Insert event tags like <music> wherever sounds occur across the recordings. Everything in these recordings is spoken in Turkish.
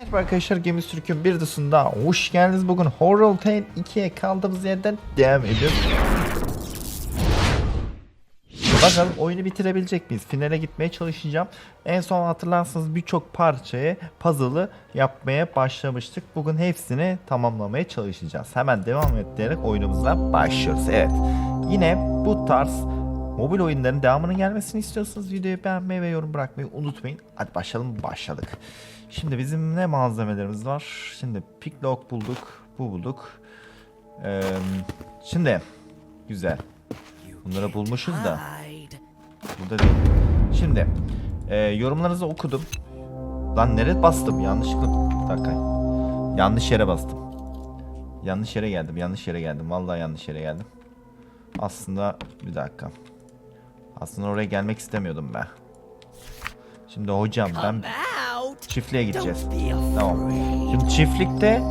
Merhaba arkadaşlar Gemi Türk'ün bir dışında hoş geldiniz. Bugün Horror Tale 2'ye kaldığımız yerden devam ediyoruz. Bakalım oyunu bitirebilecek miyiz? Finale gitmeye çalışacağım. En son hatırlarsanız birçok parçayı, puzzle'ı yapmaya başlamıştık. Bugün hepsini tamamlamaya çalışacağız. Hemen devam ederek oyunumuza başlıyoruz. Evet. Yine bu tarz mobil oyunların devamının gelmesini istiyorsanız videoyu beğenmeyi ve yorum bırakmayı unutmayın. Hadi başlayalım başladık. Şimdi bizim ne malzemelerimiz var? Şimdi picklock bulduk. Bu bulduk. Ee, şimdi güzel. Bunları bulmuşuz da. Burada değil. Şimdi e, yorumlarınızı okudum. Lan nereye bastım? Yanlışlıkla. Bir dakika. Yanlış yere bastım. Yanlış yere geldim. Yanlış yere geldim. Vallahi yanlış yere geldim. Aslında bir dakika. Aslında oraya gelmek istemiyordum ben. Şimdi hocam ben çiftliğe gideceğiz. Tamam. Şimdi çiftlikte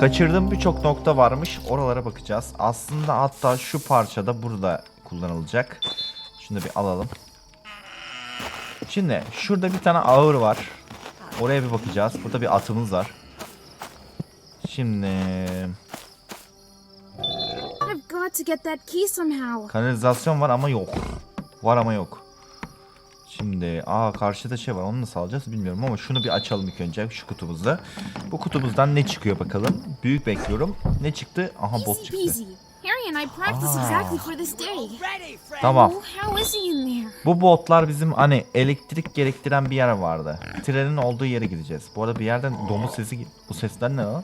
kaçırdığım birçok nokta varmış. Oralara bakacağız. Aslında hatta şu parçada burada kullanılacak. Şunu bir alalım. Şimdi şurada bir tane ağır var. Oraya bir bakacağız. Burada bir atımız var. Şimdi kanalizasyon var ama yok. Var ama yok. Şimdi aa karşıda şey var onu nasıl alacağız bilmiyorum ama şunu bir açalım ilk önce şu kutumuzda. Bu kutumuzdan ne çıkıyor bakalım. Büyük bekliyorum. Ne çıktı? Aha bot çıktı. Tamam. Oh? Bu botlar bizim hani elektrik gerektiren bir yer vardı. Trenin olduğu yere gideceğiz. Bu arada bir yerden domuz sesi bu sesler ne o?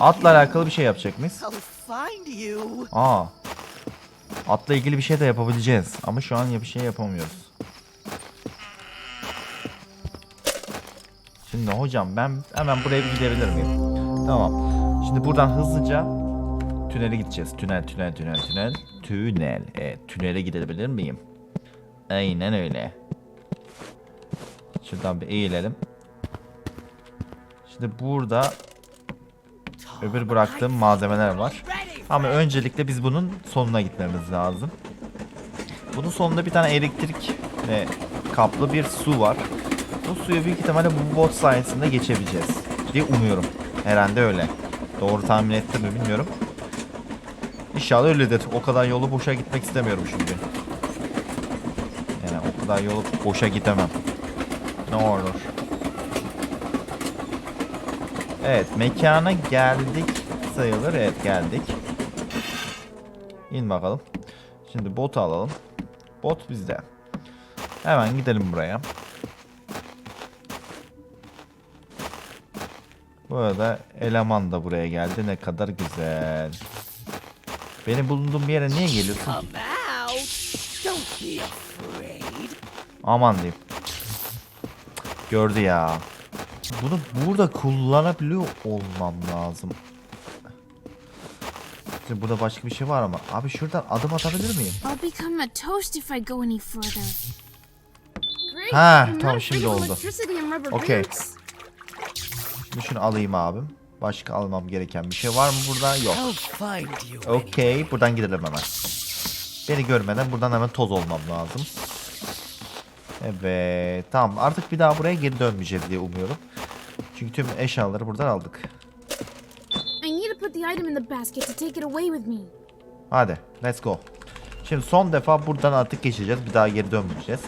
Atla alakalı bir şey yapacak mıyız? Aa. Atla ilgili bir şey de yapabileceğiz. Ama şu an ya bir şey yapamıyoruz. Şimdi hocam ben hemen buraya bir gidebilir miyim? Tamam. Şimdi buradan hızlıca tünele gideceğiz. Tünel, tünel, tünel, tünel. Tünel. Evet, tünele gidebilir miyim? Aynen öyle. Şuradan bir eğilelim. Şimdi burada öbür bıraktığım malzemeler var. Ama öncelikle biz bunun sonuna gitmemiz lazım. Bunun sonunda bir tane elektrik ve kaplı bir su var. Bu suyu büyük ihtimalle bu bot sayesinde geçebileceğiz diye umuyorum. Herhalde öyle. Doğru tahmin ettim mi bilmiyorum. İnşallah öyledir. O kadar yolu boşa gitmek istemiyorum çünkü. Yani o kadar yolu boşa gidemem. Ne olur. Evet mekana geldik sayılır. Evet geldik. İn bakalım. Şimdi bot alalım. Bot bizde. Hemen gidelim buraya. Bu arada eleman da buraya geldi. Ne kadar güzel. Benim bulunduğum bir yere niye geliyorsun. Aman diyeyim. Gördü ya. Bunu burada kullanabiliyor olmam lazım. Şimdi burada başka bir şey var ama. Abi şuradan adım atabilir miyim? I'll become a toast if I go any further. Ha, tamam, şimdi oldu. boots. Şimdi şunu alayım abim. Başka almam gereken bir şey var mı burada? Yok. Okey. Buradan gidelim hemen. Beni görmeden buradan hemen toz olmam lazım. Evet. Tamam. Artık bir daha buraya geri dönmeyeceğiz diye umuyorum. Çünkü tüm eşyaları buradan aldık. İtem in the basket to take it away with me. Hadi. Let's go. Şimdi son defa buradan artık geçeceğiz. Bir daha geri dönmeyeceğiz.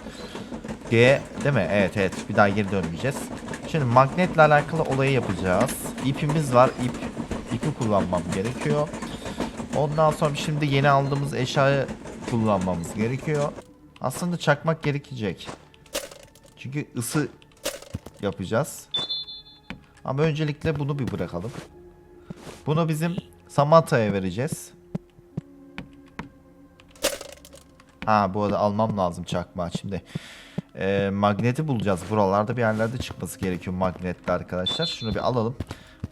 G değil mi? Evet evet. Bir daha geri dönmeyeceğiz. Şimdi magnetle alakalı olayı yapacağız. İpimiz var. İp, ipi kullanmam gerekiyor. Ondan sonra şimdi yeni aldığımız eşyayı kullanmamız gerekiyor. Aslında çakmak gerekecek. Çünkü ısı yapacağız. Ama öncelikle bunu bir bırakalım. Bunu bizim Samatta'ya vereceğiz. Ha bu arada almam lazım çakma şimdi. Ee, magneti bulacağız. Buralarda bir yerlerde çıkması gerekiyor magnetli arkadaşlar. Şunu bir alalım.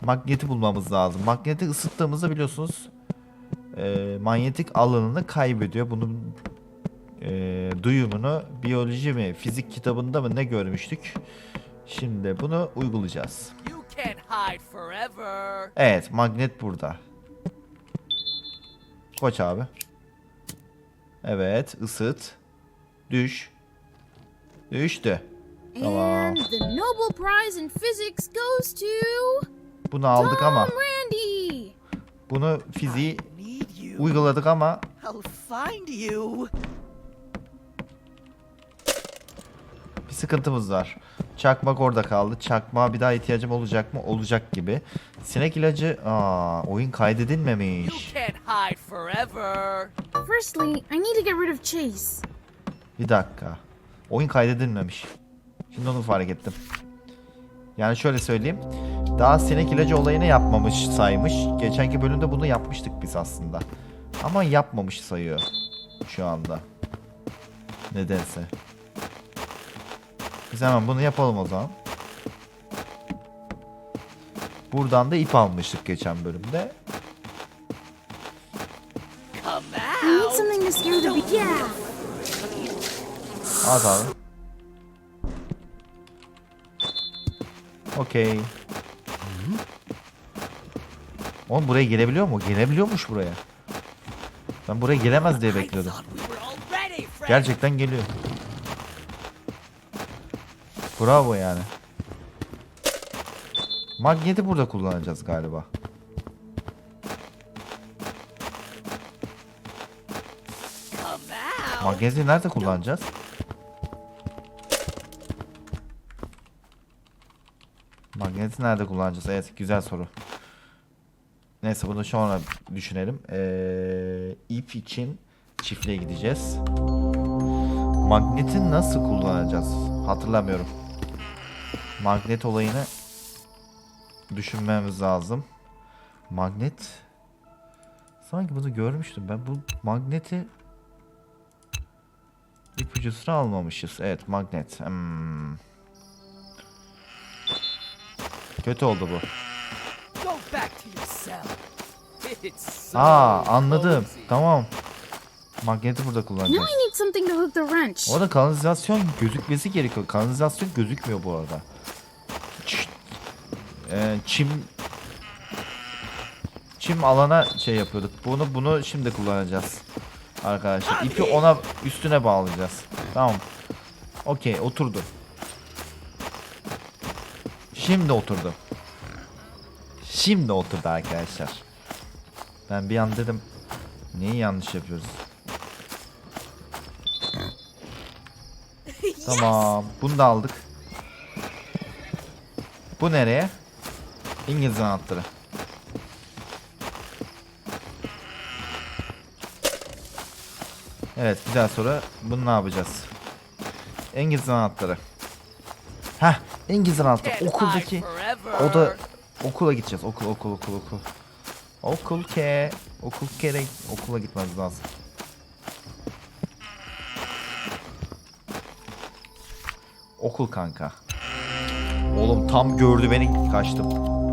Magneti bulmamız lazım. Magneti ısıttığımızda biliyorsunuz e, manyetik alanını kaybediyor. Bunun e, duyumunu biyoloji mi fizik kitabında mı ne görmüştük. Şimdi bunu uygulayacağız. You can't hide forever. Evet magnet burada. Koç abi. Evet ısıt. Düş. Düştü. And the Nobel Prize in Physics goes to Bunu aldık ama Tom Randy. bunu fiziği Need you. uyguladık ama I'll find you. bir sıkıntımız var. Çakmak orada kaldı. Çakmağa bir daha ihtiyacım olacak mı? Olacak gibi. Sinek ilacı... Aa, oyun kaydedilmemiş. Firstly, I need to get rid of Chase. Bir dakika. Oyun kaydedilmemiş. Şimdi onu fark ettim. Yani şöyle söyleyeyim. Daha sinek ilacı olayını yapmamış saymış. Geçenki bölümde bunu yapmıştık biz aslında. Ama yapmamış sayıyor. Şu anda. Nedense. Biz hemen bunu yapalım o zaman. Buradan da ip almıştık geçen bölümde. At abi. Okey. Oğlum buraya gelebiliyor mu? Gelebiliyormuş buraya. Ben buraya gelemez diye bekliyordum. Gerçekten geliyor. Bravo yani. Magneti burada kullanacağız galiba. Magneti nerede kullanacağız? Magneti nerede kullanacağız? Evet güzel soru. Neyse bunu sonra düşünelim. Ee, ip için çiftliğe gideceğiz. Magneti nasıl kullanacağız? Hatırlamıyorum. Magnet olayını düşünmemiz lazım. Magnet sanki bunu görmüştüm ben. Bu magneti İpucusunu almamışız. Evet magnet. Hmm. Kötü oldu bu. Aa anladım. Tamam. Magneti burada kullanacağız. Wrench. Orada kanalizasyon gözükmesi gerekiyor. Kanalizasyon gözükmüyor bu arada. Ee, çim çim alana şey yapıyorduk. Bunu bunu şimdi kullanacağız. Arkadaşlar ipi ona üstüne bağlayacağız. Tamam. Okey oturdu. Şimdi oturdu. Şimdi oturdu arkadaşlar. Ben bir an dedim neyi yanlış yapıyoruz? <laughs> Tamam. Bunu da aldık. Bu nereye? İngiliz anahtarı. Evet güzel soru. Bunu ne yapacağız? İngiliz anahtarı. Heh İngiliz anahtarı. Okuldaki forever. o da okula gideceğiz. Okul okul okul okul. Okul ke okul kere okula gitmemiz lazım. Okul kanka. Oğlum tam gördü beni kaçtım.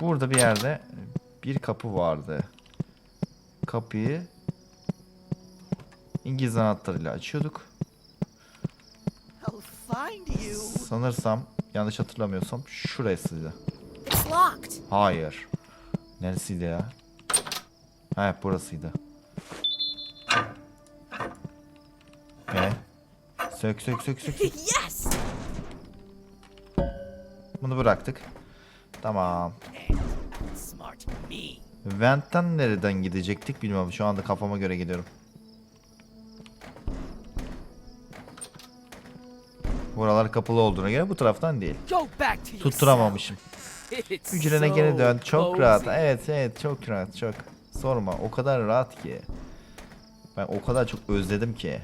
Burada bir yerde bir kapı vardı. Kapıyı İngiliz anahtarıyla açıyorduk. Sanırsam yanlış hatırlamıyorsam şurasıydı. Hayır. Neresiydi ya? Ha burasıydı. E? Sök sök sök sök. sök. <laughs> yes. Bunu bıraktık. Tamam. Vent'ten nereden gidecektik bilmiyorum. Şu anda kafama göre gidiyorum. Buralar kapalı olduğuna göre bu taraftan değil. Go back to your Tutturamamışım. Hücrene geri dön. Çok rahat. Evet evet çok rahat çok. Sorma o kadar rahat ki. Ben o kadar çok özledim ki.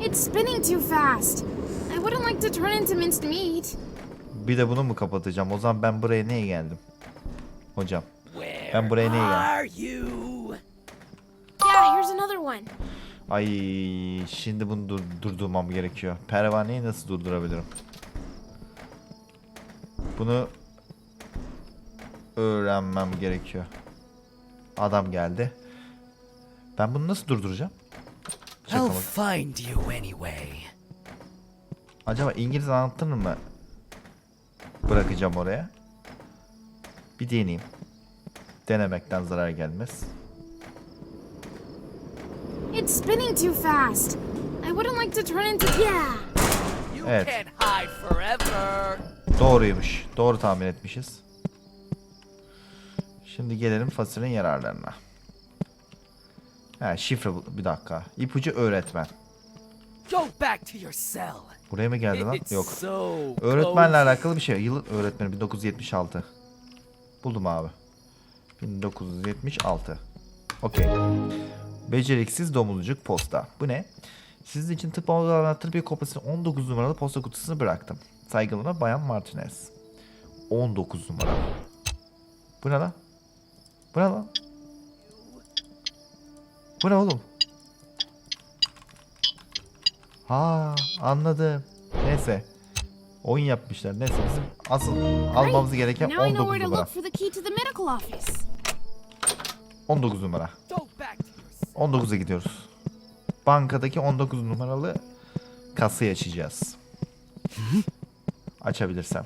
It's spinning too fast. I wouldn't like to turn into minced meat. Bir de bunu mu kapatacağım? O zaman ben buraya niye geldim? Hocam. Ben buraya niye geldim? Ay şimdi bunu dur durdurmam gerekiyor. Pervaneyi nasıl durdurabilirim? Bunu öğrenmem gerekiyor. Adam geldi. Ben bunu nasıl durduracağım? I'll find you anyway. Acaba İngiliz anahtarını mı bırakacağım oraya? Bir deneyeyim. Denemekten zarar gelmez. It's spinning too fast. I wouldn't like to turn into. Yeah! You Evet. can't hide forever. Doğruymuş. Doğru tahmin etmişiz. Şimdi gelelim fasulyenin yararlarına. Ha, şifre bir dakika. İpucu öğretmen. Go back to your cell. Buraya mı geldi lan? Yok. Öğretmenle alakalı bir şey. Yıl öğretmeni 1976. Buldum abi. 1976. Okey. Beceriksiz domuzcuk posta. Bu ne? Sizin için tıp anahtarı bir kopyasını 19 numaralı posta kutusuna bıraktım. Saygılarına Bayan Martinez. 19 numara. Bu ne lan? Bu ne lan? Bu ne oğlum? Ha anladım. Neyse. Oyun yapmışlar. Neyse bizim asıl almamız gereken Now I know 19 where to numara. look for the key to the medical office. 19 numara. Go back to your cell. 19'a gidiyoruz. Bankadaki 19 numaralı kasayı açacağız. Açabilirsem.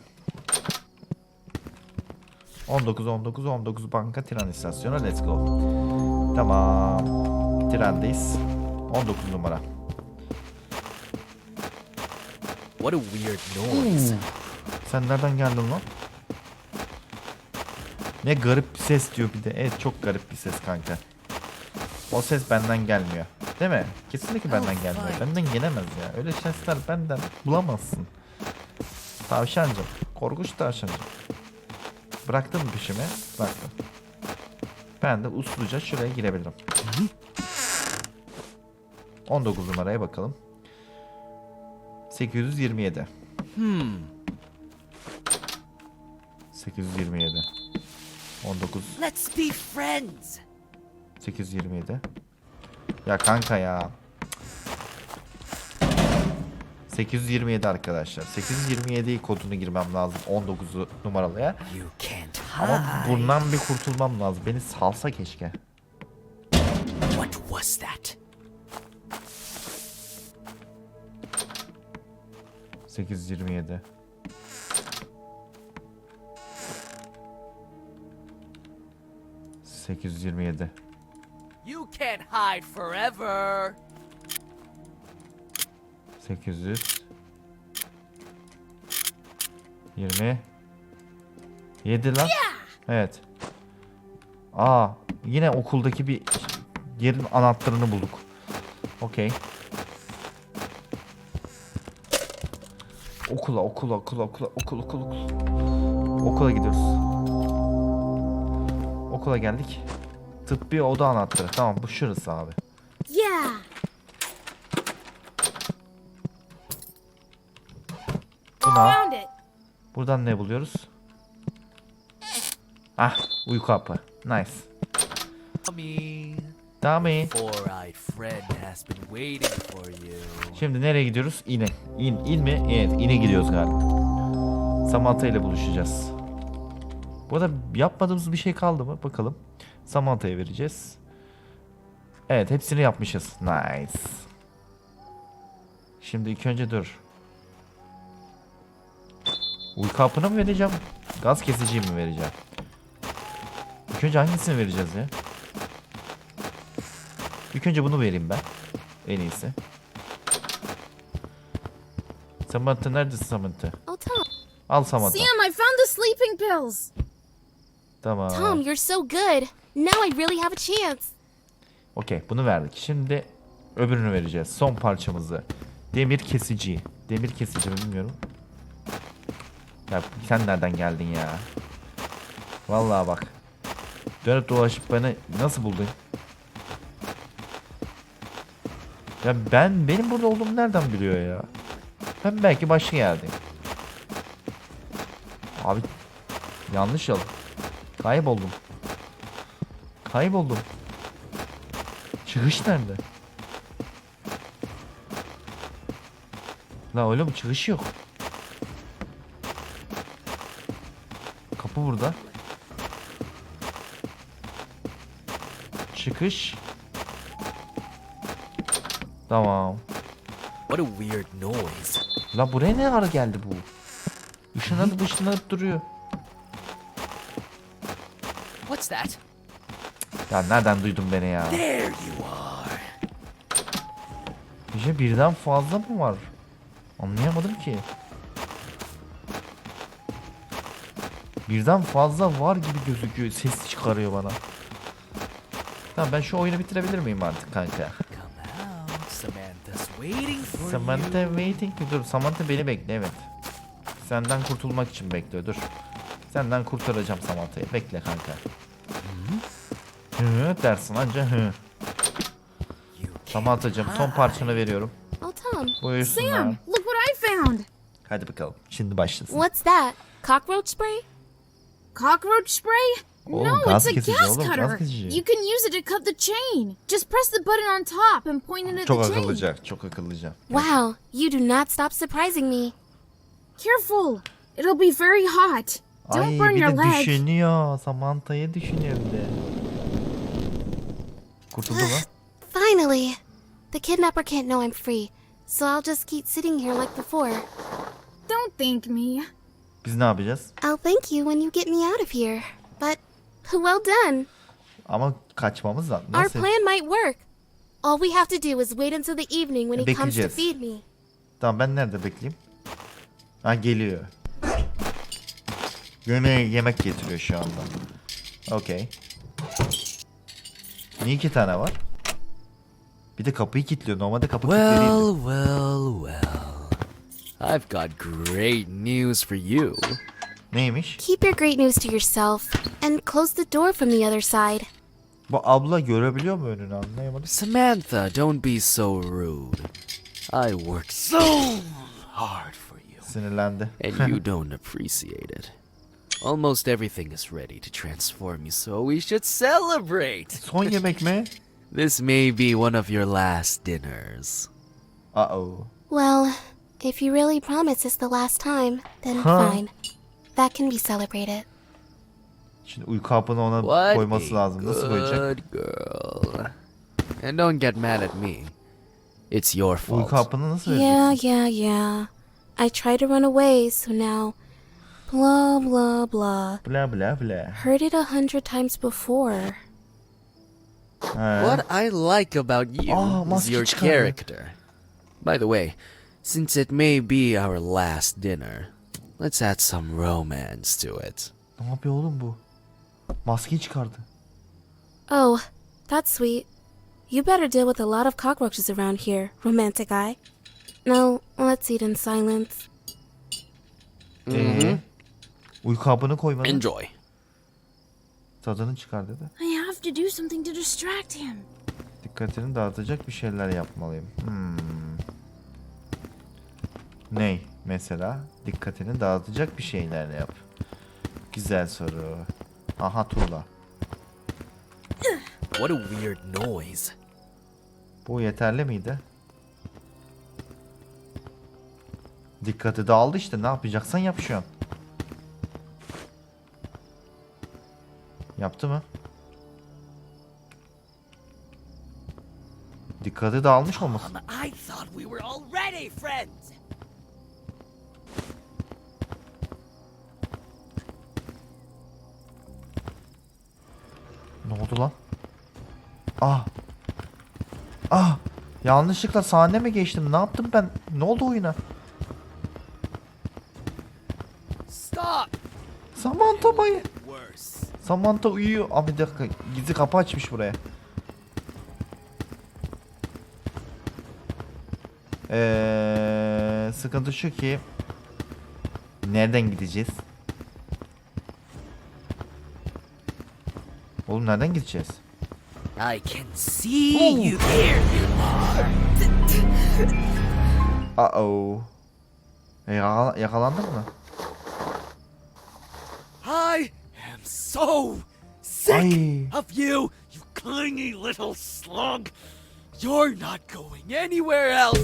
19 19 19 banka tren istasyonu let's go. Tamam. Trendeyiz. 19 numara. What a weird noise. Sen nereden geldin lan? Ne garip bir ses diyor bir de. Evet çok garip bir ses kanka. O ses benden gelmiyor. Değil mi? Kesinlikle benden Oh, gelmiyor. fine. Benden gelemez ya. Öyle sesler benden bulamazsın. Tavşancım. Korkunç tavşancım. Bıraktın mı peşimi? Bıraktım. Ben de usluca şuraya girebilirim. 19 numaraya bakalım. 827. Hmm. 827. 19 Let's be friends. 827. Ya kanka ya. 827 arkadaşlar. 827 kodunu girmem lazım 19 numaralıya. Ama bundan bir kurtulmam lazım. Beni salsa keşke. What was that? 827. ...827. You can't hide forever. 800 20 7 lan. Evet. Aa, yine okuldaki bir yerin anahtarını bulduk. Okey. Okula, okula, okula, okula, okul, okul, okul. Okula gidiyoruz. Okula geldik. Tıbbi oda anahtarı. Tamam bu şurası abi. Yeah! Buna. Buradan ne buluyoruz? Ah, uyku hapı. Nice. You. Şimdi nereye gidiyoruz? İne. İn, in mi? Evet, ine gidiyoruz galiba. Samantha ile buluşacağız. Bu arada yapmadığımız bir şey kaldı mı? Bakalım. Samantha'ya vereceğiz. Evet, hepsini yapmışız. Nice. Şimdi ilk önce dur. Uyku hapını mı vereceğim? Gaz kesiciyi mi vereceğim? İlk önce hangisini vereceğiz ya? İlk önce bunu vereyim ben. En iyisi. Samantha neredesin Samantha? Oh. Al Samantha. Sam, I found the sleeping pills! Tamam. Tom, you're so good. Now I really have a chance. Okey bunu verdik. Şimdi öbürünü vereceğiz. Son parçamızı. Demir kesici. Demir kesici mi bilmiyorum. Ya sen nereden geldin ya? Vallahi bak. Dönüp dolaşıp beni nasıl buldun? Ya ben benim burada olduğumu nereden biliyor ya? Ben belki başka yerdeyim. Abi yanlış yol. Kayboldum. Kayboldum. Çıkış nerede? La mi? Çıkış yok. Kapı burada. Çıkış. Tamam. What a weird noise. La buraya ne ara geldi bu? Işınlanıp ışınlanıp duruyor. What's that? Ya nereden duydun beni ya? There you are. Gece birden fazla mı var? Anlayamadım ki. Birden fazla var gibi gözüküyor. Ses çıkarıyor bana. Tamam ben şu oyunu bitirebilir miyim artık kanka? Waiting. Samantha waiting. Dur Samantha beni bekle evet. Senden kurtulmak için bekliyor dur. Senden kurtaracağım Samantha'yı. Bekle kanka. Hı dersin anca hı. Samantha'cığım son parçanı veriyorum. Oh, Tom. Buyursunlar. Sam, look what I found. Hadi bakalım. Şimdi başlasın. What's that? Cockroach spray? Cockroach spray? Oğlum, no, gaz it's a kesici gas oğlum, cutter. You can use it to cut the chain. Just press the button on top and point it at Çok the chain. akıllıca, çok akıllıca. Wow, you do not stop surprising me. Careful. It'll be very hot. Don't Ay burn bir your de leg. düşünüyor. Samantha'yı düşünüyor bir de. Kurtuldu mu? <gasps> Finally! The kidnapper can't know I'm free, so I'll just keep sitting here like before. Don't thank me. Biz ne yapacağız? I'll thank you when you get me out of here. But, well done. Ama kaçmamız lazım. Our Nasıl? plan might work. All we have to do is wait until the evening when he comes to Bekleyeceğiz. feed me. Tamam ben nerede bekleyeyim? Ha geliyor. Yemeğe yemek getiriyor şu anda. Okey. Niye iki tane var? Bir de kapıyı kilitliyor. Normalde kapı kilitli Well, değildi. well, well. I've got great news for you. Neymiş? Keep your great news to yourself, and close the door from the other side. Bu abla görebiliyor mu önünü anlayamadım. Samantha, don't be so rude. I work so hard for you, Sinirlendi. and you <laughs> don't appreciate it. Almost everything is ready to transform you, so we should celebrate. Son yemek mi? This may be one of your last dinners. Uh oh. Well, if you really promise it's the last time, then Huh. fine. That can be celebrated. Şimdi uyku hapını ona What koyması a lazım. Nasıl koyacak? good girl. And don't get mad at me. It's your fault. Uyku hapını nasıl verecek? Yeah, yeah, yeah. I tried to run away, so now. Blah, blah, blah. Bla bla bla. Heard it a hundred times before. He. What I like about you Oh, is maske your çıkardı. character. By the way, since it may be our last dinner, let's add some romance to it. Ne yapıyor oğlum bu? Maskeyi çıkardı. Oh, that's sweet. You better deal with a lot of cockroaches around here, romantic guy. No, let's eat in silence. Ee, uyku hapını koymadı. Enjoy. Tadını çıkar dedi. I have to do something to distract him. Dikkatini dağıtacak bir şeyler yapmalıyım. Hmm. Ney mesela? Dikkatini dağıtacak bir şeyler yap. Güzel soru. Aha tuğla. What a weird noise. Bu yeterli miydi? Dikkati dağıldı işte. Ne yapacaksan yap şu an. Yaptı mı? Dikkati dağılmış olmasın? I thought we were already friends. Ne oldu lan? Ah. Ah. Yanlışlıkla sahne mi geçtim? Ne yaptım ben? Ne oldu oyuna? Stop. Samantha bayı. Samantha uyuyor. Abi bir dakika. Gizli kapı açmış buraya. Ee, sıkıntı şu ki nereden gideceğiz? Oğlum nereden gideceğiz? I can see you there. Uh oh. Yakala yakalandın mı? I am so sick Ay. of you, you clingy little slug. You're not going anywhere else.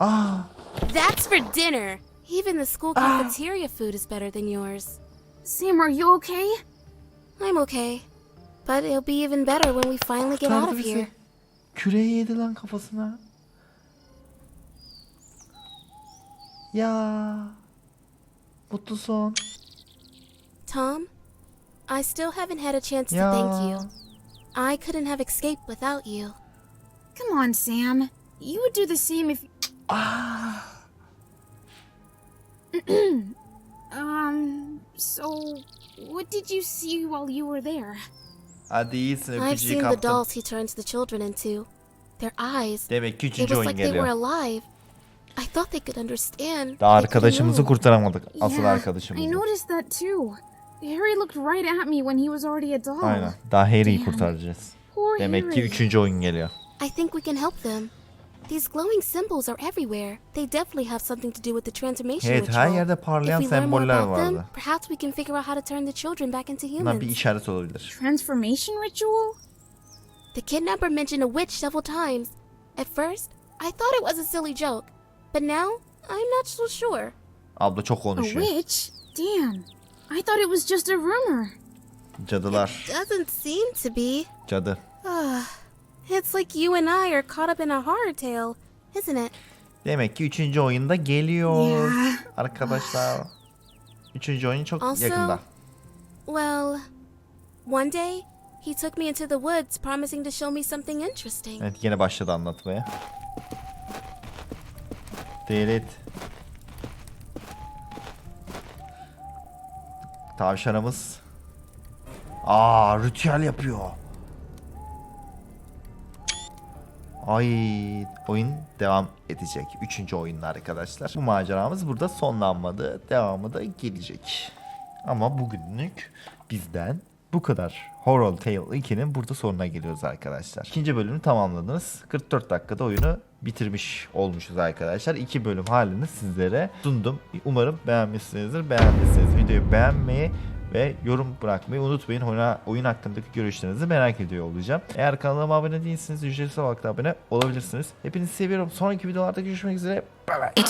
Ah. That's for dinner. Even the school cafeteria food is better than yours. Sam, are you okay? I'm okay. But it'll be even better when we finally get out of Kurtardı here. bizi. Küreği yedi lan kafasına. Ya. Mutlu son. Tom, I still haven't had a chance to thank you. I couldn't have escaped without you. Come on, Sam. you would do the same if. <clears throat> um. So, what did you see while you were there? Hadi iyisin I've öpücüğü seen the kaptım. dolls he turns the children into. Their eyes. Demek ki It üçüncü was oyun like they were geliyor. alive. I thought they could understand. Daha They could arkadaşımızı know. kurtaramadık. Asıl Yeah, I arkadaşımızı. noticed that too. Harry looked right at me when he was already a doll. Aynen. Daha Harry'i kurtaracağız. Poor Demek ki Harry. üçüncü oyun geliyor. I think we can help them. These glowing symbols are everywhere. They definitely have something to do with the transformation Evet ritual. her yerde parlayan If we learn more semboller about them, vardı. perhaps we can figure out how to turn the children back into Bunlar bir humans. işaret olabilir. Transformation ritual? The kidnapper mentioned a witch several times. At first, I thought it was a silly joke, but now I'm not so sure. Abla çok A konuşuyor. witch? Damn. I thought it was just a rumor. Cadılar. Doesn't seem to be. Cadı. Ah. It's like you and I are caught up in a horror tale, isn't it? Demek ki üçüncü oyunda geliyor. Yeah. Arkadaşlar. Üçüncü oyun çok Also- yakında. Well, one day he took me into the woods, promising to show me something interesting. Evet yine başladı anlatmaya. Delit. Tavşanımız. Aa ritüel yapıyor. Ay oyun devam edecek. Üçüncü oyunda arkadaşlar. Bu maceramız burada sonlanmadı. Devamı da gelecek. Ama bugünlük bizden bu kadar. Horror Tale 2'nin burada sonuna geliyoruz arkadaşlar. İkinci bölümü tamamladınız. 44 dakikada oyunu bitirmiş olmuşuz arkadaşlar. İki bölüm halini sizlere sundum. Umarım beğenmişsinizdir. Beğendiyseniz videoyu beğenmeyi ve yorum bırakmayı unutmayın. Oyuna, oyun hakkındaki görüşlerinizi merak ediyor olacağım. Eğer kanalıma abone değilseniz ücretsiz olarak da abone olabilirsiniz. Hepinizi seviyorum. Sonraki videolarda görüşmek üzere. Bye bye.